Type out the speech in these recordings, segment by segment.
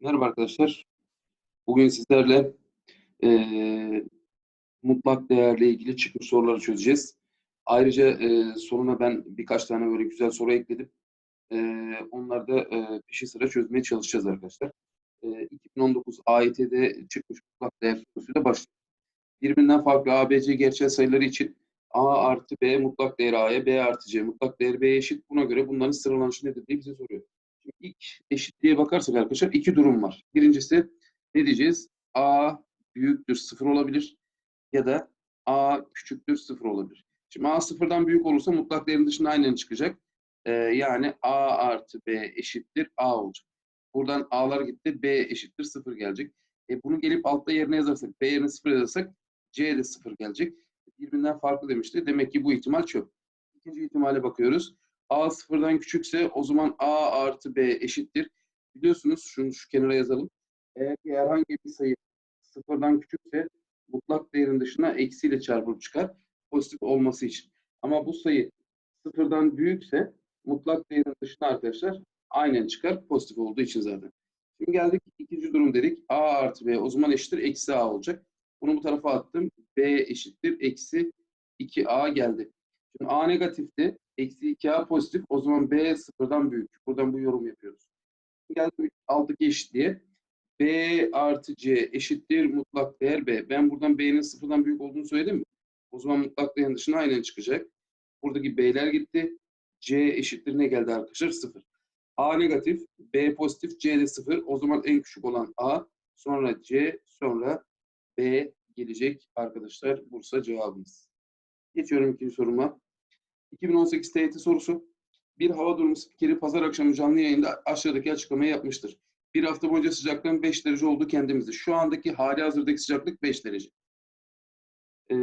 Merhaba arkadaşlar. Bugün sizlerle eee, mutlak değerle ilgili çıkmış soruları çözeceğiz. Ayrıca eee, sonuna ben birkaç tane böyle güzel soru ekledim. Eee onları da eee, peşi sıra çözmeye çalışacağız arkadaşlar. Eee 2019 AYT'de çıkmış mutlak değer sorusuyla başlıyoruz. Birbirinden farklı ABC gerçel sayıları için A artı B mutlak değeri A'ya, B artı C mutlak değeri B'ye eşit. Buna göre bunların sıralanışı nedir diye bize soruyor. Şimdi ilk eşitliğe bakarsak arkadaşlar iki durum var. Birincisi ne diyeceğiz? A büyüktür sıfır olabilir ya da A küçüktür sıfır olabilir. Şimdi A sıfırdan büyük olursa mutlak değerin dışında aynen çıkacak. Ee, yani A artı B eşittir A olacak. Buradan A'lar gitti. B eşittir sıfır gelecek. E, bunu gelip altta yerine yazarsak, B yerine sıfır yazarsak C de sıfır gelecek. Birbirinden farklı demişti. Demek ki bu ihtimal çöp. İkinci ihtimale bakıyoruz. A sıfırdan küçükse o zaman A artı B eşittir. Biliyorsunuz şunu şu kenara yazalım. Eğer ki herhangi bir sayı sıfırdan küçükse mutlak değerin dışına eksiyle çarpılıp çıkar. Pozitif olması için. Ama bu sayı sıfırdan büyükse mutlak değerin dışına arkadaşlar aynen çıkar. Pozitif olduğu için zaten. Şimdi geldik ikinci durum dedik. A artı B o zaman eşittir eksi A olacak. Bunu bu tarafa attım. B eşittir eksi 2A geldi. Şimdi A negatifti. Eksi 2A pozitif. O zaman B sıfırdan büyük. Buradan bu yorum yapıyoruz. Geldik aldık eşitliğe. B artı C eşittir mutlak değer B. Ben buradan B'nin sıfırdan büyük olduğunu söyledim mi? O zaman mutlak değerin dışına aynen çıkacak. Buradaki B'ler gitti. C eşittir ne geldi arkadaşlar? Sıfır. A negatif, B pozitif, C de sıfır. O zaman en küçük olan A, sonra C, sonra B gelecek arkadaşlar. Bursa cevabımız. Geçiyorum ikinci soruma. 2018 TYT sorusu. Bir hava durumu spikeri pazar akşamı canlı yayında aşağıdaki açıklamayı yapmıştır. Bir hafta boyunca sıcaklığın 5 derece olduğu kendimizde. Şu andaki hali hazırdaki sıcaklık 5 derece. Ee,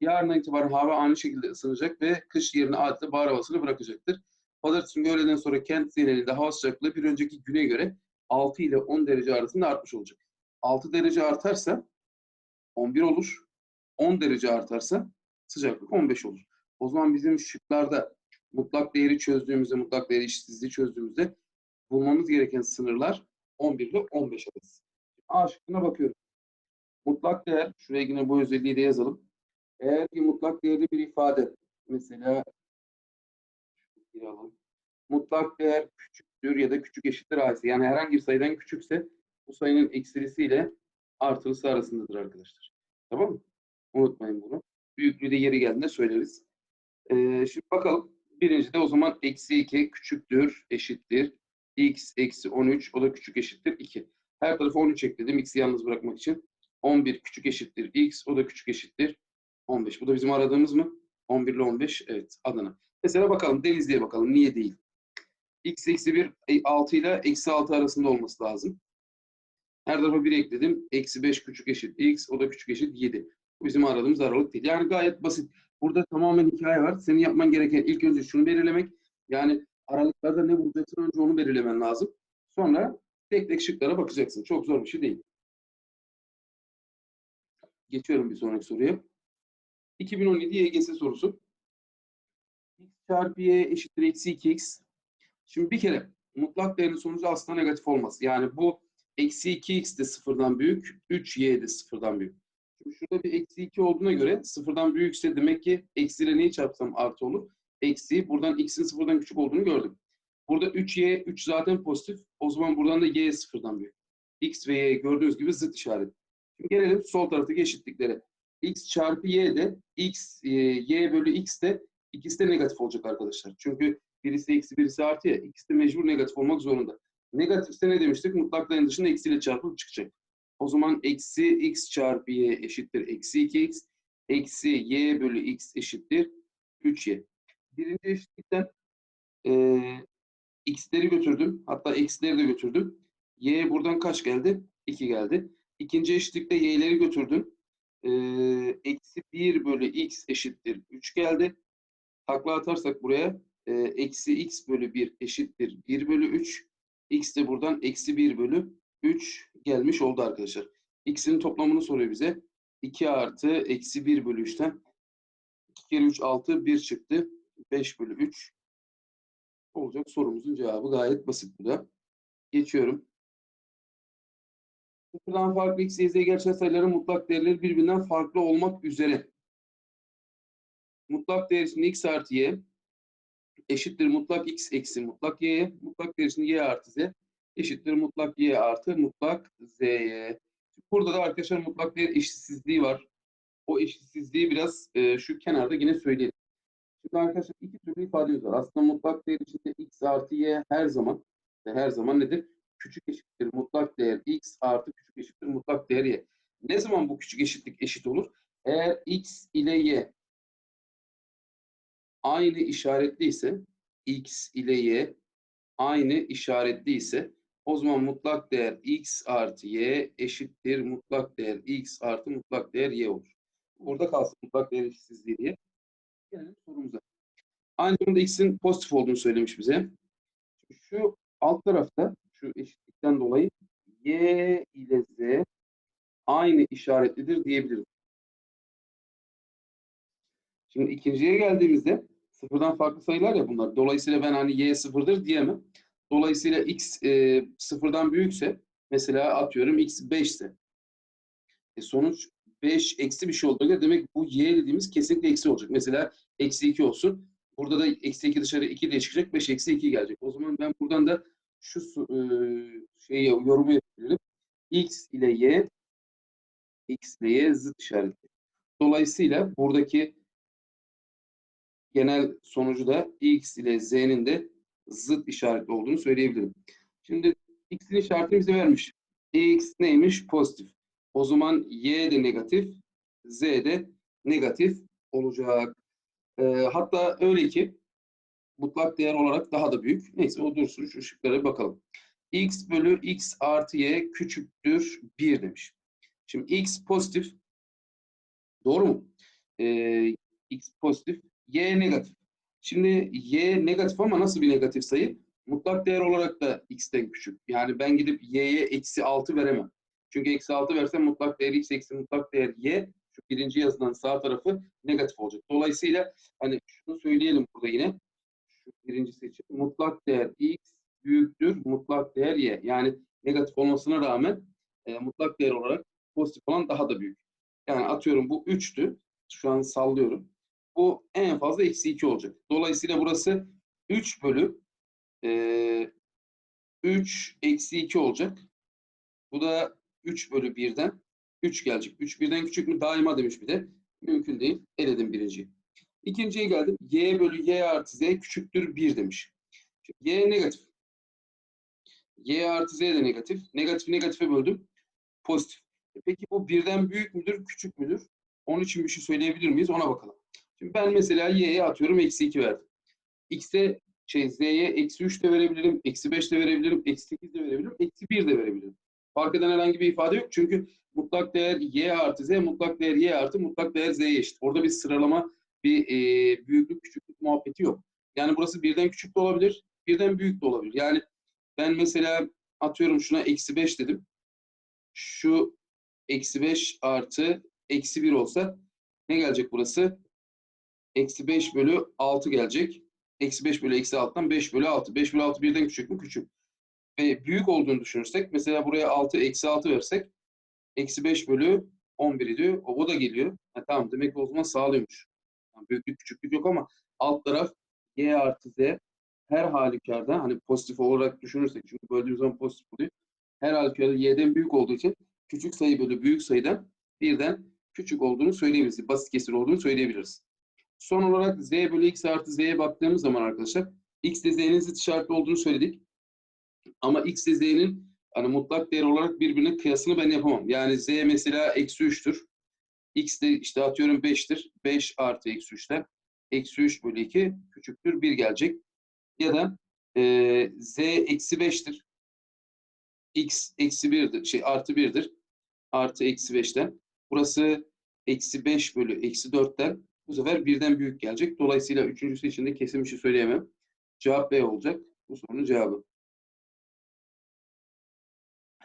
yarından itibaren hava aynı şekilde ısınacak ve kış yerine adeta bahar havasını bırakacaktır. Pazartesi günü öğleden sonra kent genelinde hava sıcaklığı bir önceki güne göre 6 ile 10 derece arasında artmış olacak. 6 derece artarsa 11 olur. 10 derece artarsa sıcaklık 15 olur. O zaman bizim şıklarda mutlak değeri çözdüğümüzde, mutlak değeri eşitsizliği çözdüğümüzde bulmamız gereken sınırlar 11 ile 15 arası. A şıkkına bakıyorum. Mutlak değer, şuraya yine bu özelliği de yazalım. Eğer ki mutlak değerli bir ifade, mesela alalım. Mutlak değer küçüktür ya da küçük eşittir A'sı. Yani herhangi bir sayıdan küçükse bu sayının eksilisiyle artılısı arasındadır arkadaşlar. Tamam mı? Unutmayın bunu. Büyüklüğü de yeri geldiğinde söyleriz. Ee, şimdi bakalım. Birinci de o zaman eksi 2 küçüktür, eşittir. x eksi 13 o da küçük eşittir 2. Her tarafa 13 ekledim x'i yalnız bırakmak için. 11 küçük eşittir x o da küçük eşittir 15. Bu da bizim aradığımız mı? 11 ile 15 evet Adana. Mesela bakalım Denizli'ye bakalım niye değil? x eksi 1 6 ile eksi 6 arasında olması lazım. Her tarafa 1 ekledim. Eksi 5 küçük eşit x o da küçük eşit 7. Bu bizim aradığımız aralık değil. Yani gayet basit. Burada tamamen hikaye var. Senin yapman gereken ilk önce şunu belirlemek. Yani aralıklarda ne bulacaksın önce onu belirlemen lazım. Sonra tek tek şıklara bakacaksın. Çok zor bir şey değil. Geçiyorum bir sonraki soruya. 2017 YGS sorusu. x çarpı y eşittir eksi 2x. Şimdi bir kere mutlak değerin sonucu aslında negatif olmaz. Yani bu eksi 2x de sıfırdan büyük, 3y de sıfırdan büyük. Şimdi şurada bir eksi 2 olduğuna göre sıfırdan büyükse demek ki eksiyle neyi çarpsam artı olur. Eksi buradan x'in sıfırdan küçük olduğunu gördüm. Burada 3y, 3 zaten pozitif. O zaman buradan da y sıfırdan büyük. x ve y gördüğünüz gibi zıt işaret. Şimdi gelelim sol taraftaki eşitliklere. x çarpı y de x, e, y bölü x de ikisi de negatif olacak arkadaşlar. Çünkü birisi eksi birisi artı ya. İkisi de mecbur negatif olmak zorunda. Negatifse ne demiştik? Mutlak değerin dışında eksiyle çarpıp çıkacak. O zaman eksi x çarpı y eşittir eksi 2x. Eksi y bölü x eşittir 3y. Birinci eşitlikten e, x'leri götürdüm. Hatta eksileri de götürdüm. y buradan kaç geldi? 2 geldi. İkinci eşitlikte y'leri götürdüm. E, eksi 1 bölü x eşittir 3 geldi. Takla atarsak buraya e, eksi x bölü 1 eşittir 1 bölü 3. x de buradan eksi 1 bölü 3 gelmiş oldu arkadaşlar. X'in toplamını soruyor bize. 2 artı eksi 1 bölü 3'ten 2 kere 3 6 1 çıktı. 5 bölü 3 olacak sorumuzun cevabı gayet basit bu da. Geçiyorum. Sıfırdan farklı x, y, z gerçel sayıların mutlak değerleri birbirinden farklı olmak üzere. Mutlak değer için x artı y eşittir mutlak x eksi mutlak y'ye. Mutlak değer için y artı z eşittir mutlak y artı mutlak z'ye. Burada da arkadaşlar mutlak değer eşitsizliği var. O eşitsizliği biraz e, şu kenarda yine söyleyelim. Şimdi arkadaşlar iki türlü ifademiz var. Aslında mutlak değer içinde x artı y her zaman her zaman nedir? Küçük eşittir mutlak değer x artı küçük eşittir mutlak değer y. Ne zaman bu küçük eşitlik eşit olur? Eğer x ile y aynı işaretli ise x ile y aynı işaretli ise o zaman mutlak değer x artı y eşittir mutlak değer x artı mutlak değer y olur. Burada kalsın mutlak değer eşitsizliği diye. Gelelim sorumuza. Aynı zamanda x'in pozitif olduğunu söylemiş bize. Şu alt tarafta şu eşitlikten dolayı y ile z aynı işaretlidir diyebiliriz. Şimdi ikinciye geldiğimizde sıfırdan farklı sayılar ya bunlar. Dolayısıyla ben hani y sıfırdır diyemem. Dolayısıyla x e, sıfırdan büyükse mesela atıyorum x 5 ise e, sonuç 5 eksi bir şey olduğuna demek bu y dediğimiz kesinlikle eksi olacak. Mesela eksi 2 olsun. Burada da eksi 2 dışarı 2 diye çıkacak. 5 eksi 2 gelecek. O zaman ben buradan da şu e, şeyi yorumu yapabilirim. x ile y x ile y zıt işaretli. Dolayısıyla buradaki genel sonucu da x ile z'nin de zıt işaretli olduğunu söyleyebilirim. Şimdi x'in işaretini bize vermiş. x neymiş? Pozitif. O zaman y de negatif, z de negatif olacak. E, hatta öyle ki mutlak değer olarak daha da büyük. Neyse o dursun şu şıklara bakalım. x bölü x artı y küçüktür 1 demiş. Şimdi x pozitif. Doğru mu? E, x pozitif. Y negatif. Şimdi y negatif ama nasıl bir negatif sayı? Mutlak değer olarak da x'ten küçük. Yani ben gidip y'ye eksi 6 veremem. Çünkü eksi 6 versem mutlak değer x eksi mutlak değer y şu birinci yazıdan sağ tarafı negatif olacak. Dolayısıyla hani şunu söyleyelim burada yine. Şu birinci seçim. Mutlak değer x büyüktür mutlak değer y. Yani negatif olmasına rağmen e, mutlak değer olarak pozitif olan daha da büyük. Yani atıyorum bu 3'tü. Şu an sallıyorum. Bu en fazla eksi 2 olacak. Dolayısıyla burası 3 bölü e, 3 eksi 2 olacak. Bu da 3 bölü 1'den 3 gelecek. 3 birden küçük mü? Daima demiş bir de. Mümkün değil. Eledim birinciyi. İkinciye geldim. Y bölü Y artı Z küçüktür 1 demiş. Y negatif. Y artı Z de negatif. Negatif negatife böldüm. Pozitif. E Peki bu birden büyük müdür, küçük müdür? Onun için bir şey söyleyebilir miyiz? Ona bakalım. Şimdi ben mesela y'ye atıyorum eksi 2 verdim. X'e şey z'ye eksi 3 de verebilirim, eksi 5 de verebilirim, eksi 8 de verebilirim, eksi 1 de verebilirim. Fark eden herhangi bir ifade yok. Çünkü mutlak değer y artı z, mutlak değer y artı mutlak değer z'ye eşit. Orada bir sıralama, bir e, büyüklük küçüklük muhabbeti yok. Yani burası birden küçük de olabilir, birden büyük de olabilir. Yani ben mesela atıyorum şuna eksi 5 dedim. Şu eksi 5 artı eksi 1 olsa ne gelecek burası? Eksi 5 bölü 6 gelecek. Eksi 5 bölü eksi 6'dan 5 bölü 6. 5 bölü 6 birden küçük mü? Küçük. Ve büyük olduğunu düşünürsek mesela buraya 6 eksi 6 versek eksi 5 bölü 11 idi. O, o da geliyor. Ha, tamam demek ki o zaman sağlıyormuş. Yani büyüklük küçüklük yok ama alt taraf y artı z her halükarda hani pozitif olarak düşünürsek çünkü böldüğümüz zaman pozitif oluyor. Her halükarda y'den büyük olduğu için küçük sayı bölü büyük sayıdan birden küçük olduğunu söyleyebiliriz. Basit kesir olduğunu söyleyebiliriz. Son olarak z bölü x artı z'ye baktığımız zaman arkadaşlar x ile z'nin zıt işaretli olduğunu söyledik. Ama x ile z'nin hani mutlak değer olarak birbirine kıyasını ben yapamam. Yani z mesela eksi 3'tür. x de işte atıyorum 5'tir. 5 artı eksi 3'ten eksi 3 bölü 2 küçüktür 1 gelecek. Ya da e, z eksi 5'tir. x eksi 1'dir. Şey artı 1'dir. Artı eksi 5'ten. Burası eksi 5 bölü eksi 4'ten bu sefer birden büyük gelecek. Dolayısıyla üçüncüsü için de kesin bir şey söyleyemem. Cevap B olacak. Bu sorunun cevabı.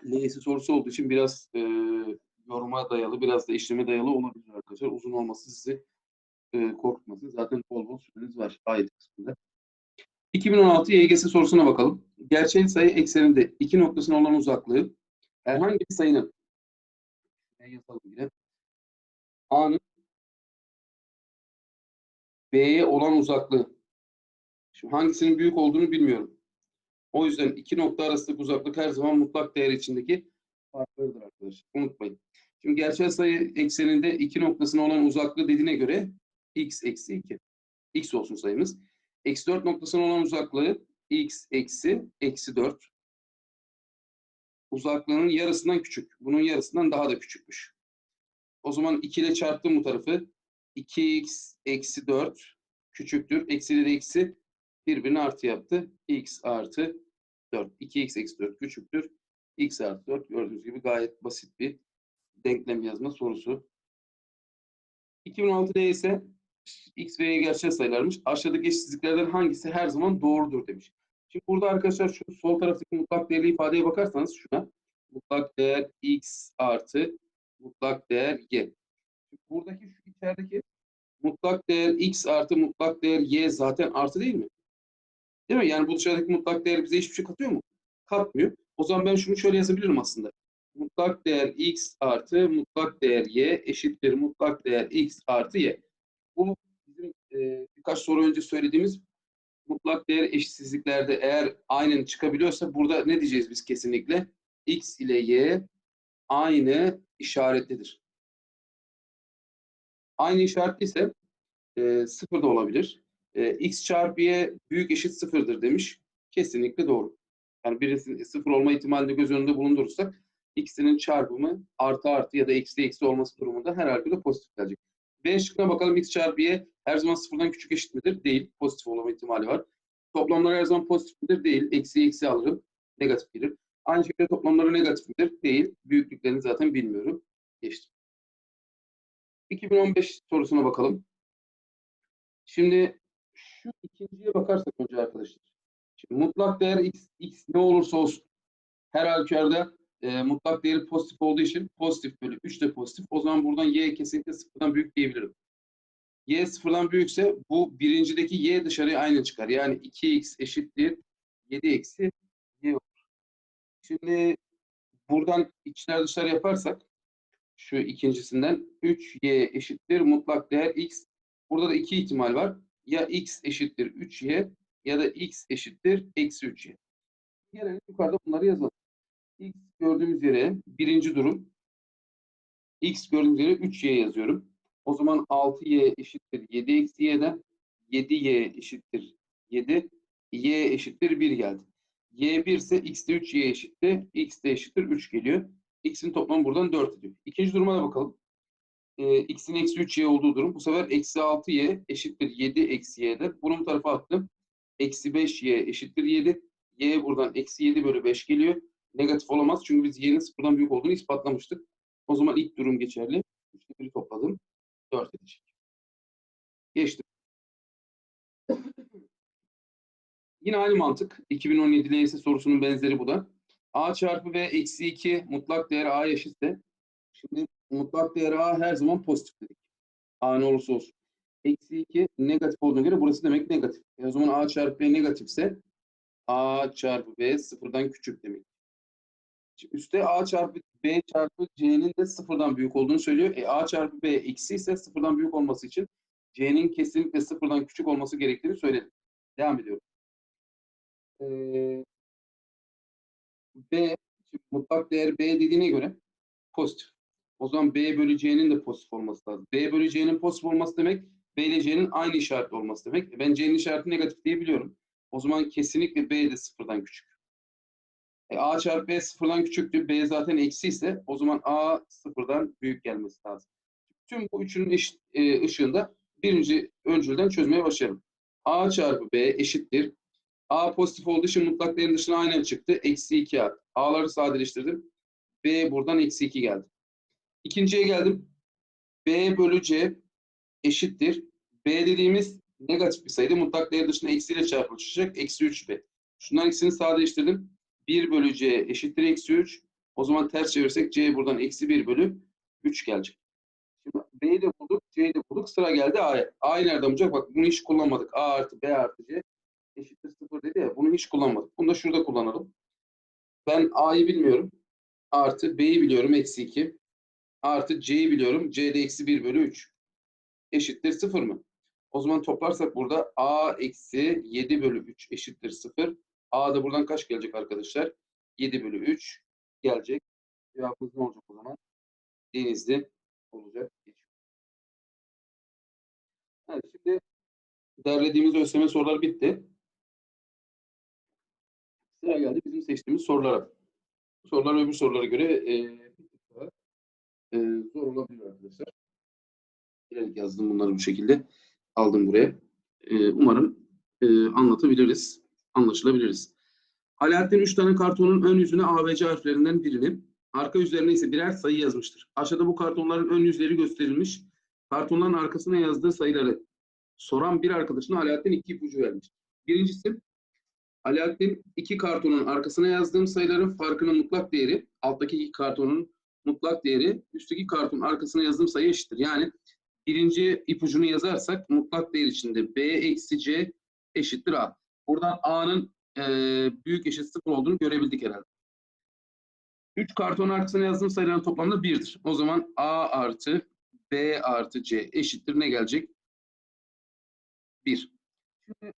L'si sorusu olduğu için biraz e, yoruma dayalı, biraz da işleme dayalı olabilir arkadaşlar. Uzun olması sizi e, korkutmasın. Zaten bol bol süreniz var ayet kısmında. 2016 YGS sorusuna bakalım. Gerçel sayı ekseninde iki noktasına olan uzaklığı herhangi bir sayının yazalım yine. A'nın B'ye olan uzaklığı. Şimdi hangisinin büyük olduğunu bilmiyorum. O yüzden iki nokta arasındaki uzaklık her zaman mutlak değer içindeki farklarıdır arkadaşlar. Unutmayın. Şimdi gerçel sayı ekseninde iki noktasına olan uzaklığı dediğine göre x eksi 2. x olsun sayımız. Eksi 4 noktasına olan uzaklığı x eksi eksi 4. Uzaklığının yarısından küçük. Bunun yarısından daha da küçükmüş. O zaman 2 ile çarptım bu tarafı. 2x eksi 4 küçüktür. Eksi ile de eksi birbirini artı yaptı. x artı 4. 2x eksi 4 küçüktür. x artı 4 gördüğünüz gibi gayet basit bir denklem yazma sorusu. 2016'da ise x ve y gerçel sayılarmış. Aşağıdaki eşitsizliklerden hangisi her zaman doğrudur demiş. Şimdi burada arkadaşlar şu sol taraftaki mutlak değerli ifadeye bakarsanız şuna mutlak değer x artı mutlak değer y. Buradaki şu içerideki mutlak değer x artı mutlak değer y zaten artı değil mi? Değil mi? Yani bu dışarıdaki mutlak değer bize hiçbir şey katıyor mu? Katmıyor. O zaman ben şunu şöyle yazabilirim aslında. Mutlak değer x artı mutlak değer y eşittir mutlak değer x artı y. Bu bizim e, birkaç soru önce söylediğimiz mutlak değer eşitsizliklerde eğer aynen çıkabiliyorsa burada ne diyeceğiz biz kesinlikle? x ile y aynı işaretlidir. Aynı işaretliyse e, sıfır da olabilir. E, x çarpı y büyük eşit sıfırdır demiş. Kesinlikle doğru. Yani birisinin sıfır olma ihtimalini göz önünde bulundurursak x'inin çarpımı artı artı ya da eksi eksi olması durumunda her halükarda pozitif gelecek. B şıkkına bakalım x çarpı y her zaman sıfırdan küçük eşit midir? Değil. Pozitif olma ihtimali var. Toplamlar her zaman pozitif midir? Değil. Eksi eksi alırım. Negatif gelir. Aynı şekilde toplamları negatif midir? Değil. Büyüklüklerini zaten bilmiyorum. Geçtim. 2015 sorusuna bakalım. Şimdi şu ikinciye bakarsak önce arkadaşlar. Şimdi mutlak değer x, x ne olursa olsun her halükarda e, mutlak değeri pozitif olduğu için pozitif bölü 3 de pozitif. O zaman buradan y kesinlikle sıfırdan büyük diyebilirim. y sıfırdan büyükse bu birincideki y dışarıya aynı çıkar. Yani 2x eşittir 7 eksi y olur. Şimdi buradan içler dışarı yaparsak şu ikincisinden 3y eşittir mutlak değer x. Burada da iki ihtimal var. Ya x eşittir 3y ya da x eşittir eksi 3y. Gelelim yukarıda bunları yazalım. x gördüğümüz yere birinci durum. x gördüğümüz yere 3y yazıyorum. O zaman 6y eşittir 7 eksi y'den 7y eşittir 7 y eşittir 1 geldi. y 1 ise x de 3y eşittir. x de eşittir 3 geliyor. X'in toplamı buradan 4 ediyor. İkinci duruma da bakalım. Ee, x'in eksi 3y olduğu durum. Bu sefer eksi 6y eşittir 7 eksi y'den. Bunu bu tarafa attım. Eksi 5y eşittir 7. y buradan eksi 7 bölü 5 geliyor. Negatif olamaz çünkü biz y'nin sıfırdan büyük olduğunu ispatlamıştık. O zaman ilk durum geçerli. 3'te 1'i topladım. 4 edecek. Geçtim. Yine aynı mantık. 2017 LYS sorusunun benzeri bu da. A çarpı B eksi 2 mutlak değer A eşitse şimdi mutlak değer A her zaman pozitif dedik. A ne olursa olsun. Eksi 2 negatif olduğuna göre burası demek negatif. E o zaman A çarpı B negatifse A çarpı B sıfırdan küçük demek. Şimdi üstte A çarpı B çarpı C'nin de sıfırdan büyük olduğunu söylüyor. E A çarpı B eksi ise sıfırdan büyük olması için C'nin kesinlikle sıfırdan küçük olması gerektiğini söyledim. Devam ediyorum. Ee, B, mutlak değer B dediğine göre pozitif. O zaman B bölü C'nin de pozitif olması lazım. B bölü C'nin pozitif olması demek B ile C'nin aynı işaretli olması demek. E, Ben C'nin işareti negatif diye biliyorum. O zaman kesinlikle B de sıfırdan küçük. E, A çarpı B sıfırdan küçüktü. B zaten eksi ise o zaman A sıfırdan büyük gelmesi lazım. Tüm bu üçünün eşit, e, ışığında birinci öncülden çözmeye başlayalım. A çarpı B eşittir. A pozitif olduğu için mutlak değerin dışına aynen çıktı. Eksi 2 A. A'ları sadeleştirdim. B buradan eksi 2 geldi. İkinciye geldim. B bölü C eşittir. B dediğimiz negatif bir sayıydı. Mutlak değer dışına eksiyle çarpılacak. Eksi 3B. Şunların ikisini sadeleştirdim. 1 bölü C eşittir eksi 3. O zaman ters çevirsek C buradan eksi 1 bölü 3 gelecek. Şimdi B'yi de bulduk, C'yi de bulduk. Sıra geldi A'ya. A'yı nereden bulacak? Bak bunu hiç kullanmadık. A artı B artı C eşittir 0 dedi ya. Bunu hiç kullanmadık. Bunu da şurada kullanalım. Ben A'yı bilmiyorum. Artı B'yi biliyorum. Eksi 2. artı c'yi biliyorum. c'de eksi 1 bölü 3 eşittir 0 mı? O zaman toplarsak burada a eksi 7 bölü 3 eşittir 0. a da buradan kaç gelecek arkadaşlar? 7 bölü 3 gelecek. Cevabımız ne olacak o zaman? Denizli olacak. Evet, şimdi derlediğimiz ÖSYM sorular bitti. Sıra geldi bizim seçtiğimiz sorulara. Sorular öbür sorulara göre e, e, zor olabilir arkadaşlar. Bilerek yazdım bunları bu şekilde. Aldım buraya. E, umarım e, anlatabiliriz, anlaşılabiliriz. Alaaddin 3 tane kartonun ön yüzüne ABC harflerinden birini, arka yüzlerine ise birer sayı yazmıştır. Aşağıda bu kartonların ön yüzleri gösterilmiş. Kartonların arkasına yazdığı sayıları soran bir arkadaşına Alaaddin iki ipucu vermiş. Birincisi, Alaaddin iki kartonun arkasına yazdığım sayıların farkının mutlak değeri, alttaki iki kartonun mutlak değeri, üstteki kartonun arkasına yazdığım sayı eşittir. Yani birinci ipucunu yazarsak mutlak değer içinde B eksi C eşittir A. Buradan A'nın e, büyük eşit sıfır olduğunu görebildik herhalde. 3 karton arkasına yazdığım sayıların toplamda 1'dir. O zaman A artı B artı C eşittir ne gelecek? 1. Şimdi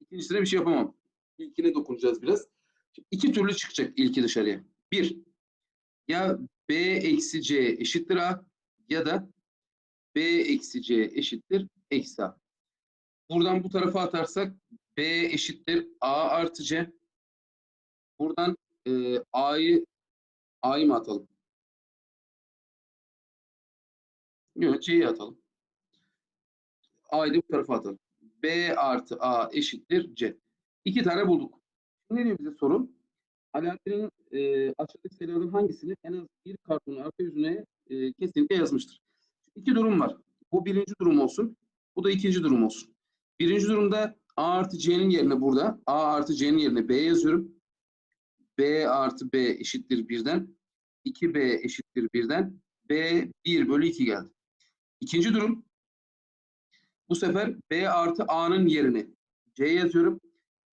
ikincisine bir şey yapamam. İlkine dokunacağız biraz. Şimdi iki türlü çıkacak ilki dışarıya. Bir, ya B eksi C eşittir A ya da B eksi C eşittir eksi A. Buradan bu tarafa atarsak B eşittir A artı C. Buradan e, A'yı A'yı mı atalım? Yok C'yi atalım. A'yı bu tarafa atalım. B artı A eşittir C. İki tane bulduk. Ne diyor bize soru? Alaaddin'in e, aşağıdaki sayılardan hangisini en az bir kartonun arka yüzüne e, kesinlikle yazmıştır. İki durum var. Bu birinci durum olsun. Bu da ikinci durum olsun. Birinci durumda A artı C'nin yerine burada A artı C'nin yerine B yazıyorum. B artı B eşittir birden. 2B eşittir birden. B 1 bölü 2 geldi. İkinci durum bu sefer B artı A'nın yerine C yazıyorum.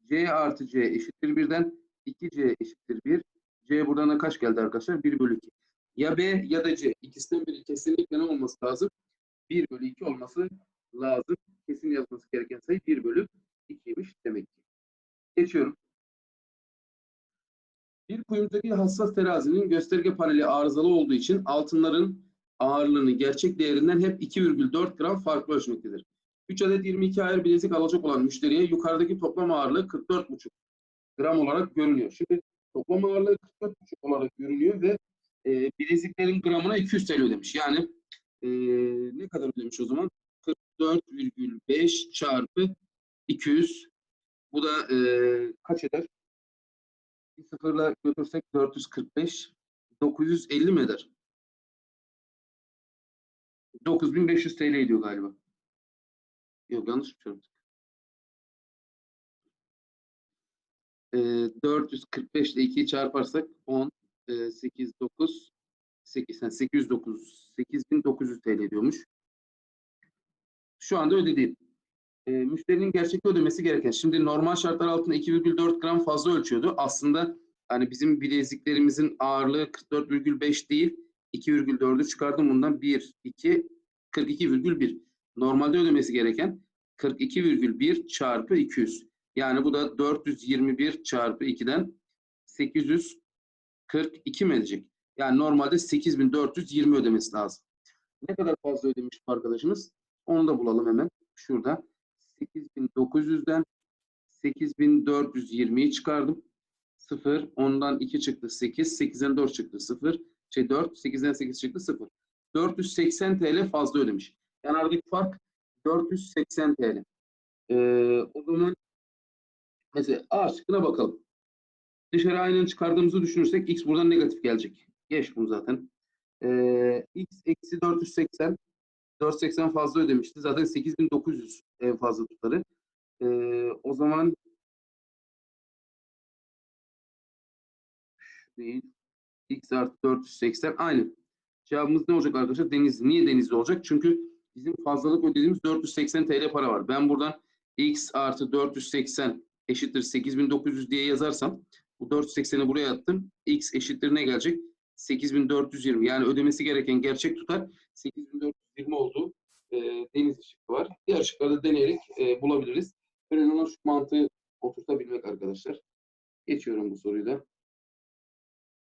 C artı C eşittir birden. 2C eşittir 1. C buradan da kaç geldi arkadaşlar? 1 bölü 2. Ya B ya da C. İkisinden biri kesinlikle ne olması lazım? 1 bölü 2 olması lazım. Kesin yazması gereken sayı 1 bölü 2'ymiş demek ki. Geçiyorum. Bir kuyumcudaki hassas terazinin gösterge paneli arızalı olduğu için altınların ağırlığını gerçek değerinden hep 2,4 gram farklı ölçmektedir. 3 adet 22 ayar bilezik alacak olan müşteriye yukarıdaki toplam ağırlığı 44,5 gram olarak görünüyor. Şimdi toplam ağırlığı 44,5 olarak görünüyor ve e, bileziklerin gramına 200 TL ödemiş. Yani e, ne kadar ödemiş o zaman? 44,5 çarpı 200. Bu da e, kaç eder? Bir sıfırla götürsek 445. 950 mi eder? 9500 TL ediyor galiba. Yok yanlış mı söyledim? E, 445 ile 2'yi çarparsak 10, e, 8, 9, 8, yani 809, 8900 TL ediyormuş. Şu anda ödediğim. E, müşterinin gerçekte ödemesi gereken. Şimdi normal şartlar altında 2,4 gram fazla ölçüyordu. Aslında hani bizim bileziklerimizin ağırlığı 44,5 değil 2,4'ü çıkardım bundan 1, 2, 42,1. Normalde ödemesi gereken 42,1 çarpı 200. Yani bu da 421 çarpı 2'den 842 mi edecek? Yani normalde 8420 ödemesi lazım. Ne kadar fazla ödemiş bu arkadaşımız? Onu da bulalım hemen. Şurada 8900'den 8420'yi çıkardım. 0, ondan 2 çıktı 8, 8'den 4 çıktı 0, şey 4, 8'den 8 çıktı 0. 480 TL fazla ödemiş. Yani aradaki fark 480 TL. Ee, o zaman mesela A şıkkına bakalım. Dışarı aynen çıkardığımızı düşünürsek x buradan negatif gelecek. Geç bunu zaten. Ee, x eksi 480 480 fazla ödemişti. Zaten 8900 en fazla tutarı. Ee, o zaman değil. x artı 480 aynı. Cevabımız ne olacak arkadaşlar? Denizli. Niye Denizli olacak? Çünkü bizim fazlalık ödediğimiz 480 TL para var. Ben buradan x artı 480 eşittir 8900 diye yazarsam bu 480'i buraya attım. x eşittir ne gelecek? 8420 yani ödemesi gereken gerçek tutar 8420 oldu. E, deniz şıkkı var. Diğer şıkları deneyerek e, bulabiliriz. Önemli olan şu mantığı oturtabilmek arkadaşlar. Geçiyorum bu soruyu da.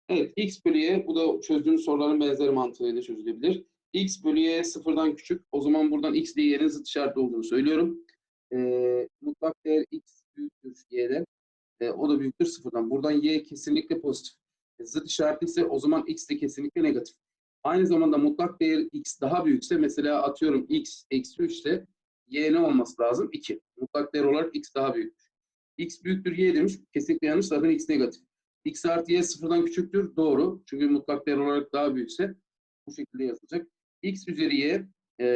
Evet, x bölü y, bu da çözdüğümüz soruların benzer mantığıyla çözülebilir. X bölü y sıfırdan küçük. O zaman buradan x y'nin zıt işaretli olduğunu söylüyorum. Ee, mutlak değer x büyüktür y'den. Ee, o da büyüktür sıfırdan. Buradan y kesinlikle pozitif. E, zıt işaretli ise o zaman x de kesinlikle negatif. Aynı zamanda mutlak değer x daha büyükse mesela atıyorum x eksi 3 ise y ne olması lazım? 2. Mutlak değer olarak x daha büyüktür. x büyüktür y demiş. Kesinlikle yanlış. Zaten x negatif. x artı y sıfırdan küçüktür. Doğru. Çünkü mutlak değer olarak daha büyükse bu şekilde yazılacak. X üzeri y e,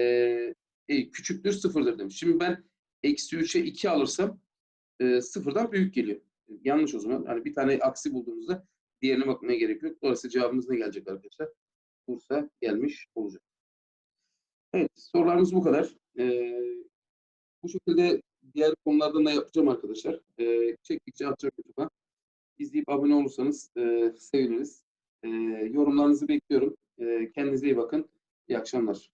e, küçüktür sıfırdır demiş. Şimdi ben eksi 3'e 2 alırsam e, sıfırdan büyük geliyor. Yanlış o zaman. Hani bir tane aksi bulduğumuzda diğerine bakmaya gerek yok. Dolayısıyla cevabımız ne gelecek arkadaşlar? Bursa gelmiş olacak. Evet, sorularımız bu kadar. Ee, bu şekilde diğer konulardan da yapacağım arkadaşlar. Ee, çektikçe atacak YouTube'a. İzleyip abone olursanız e, seviniriz. E, yorumlarınızı bekliyorum. E, kendinize iyi bakın. İyi akşamlar.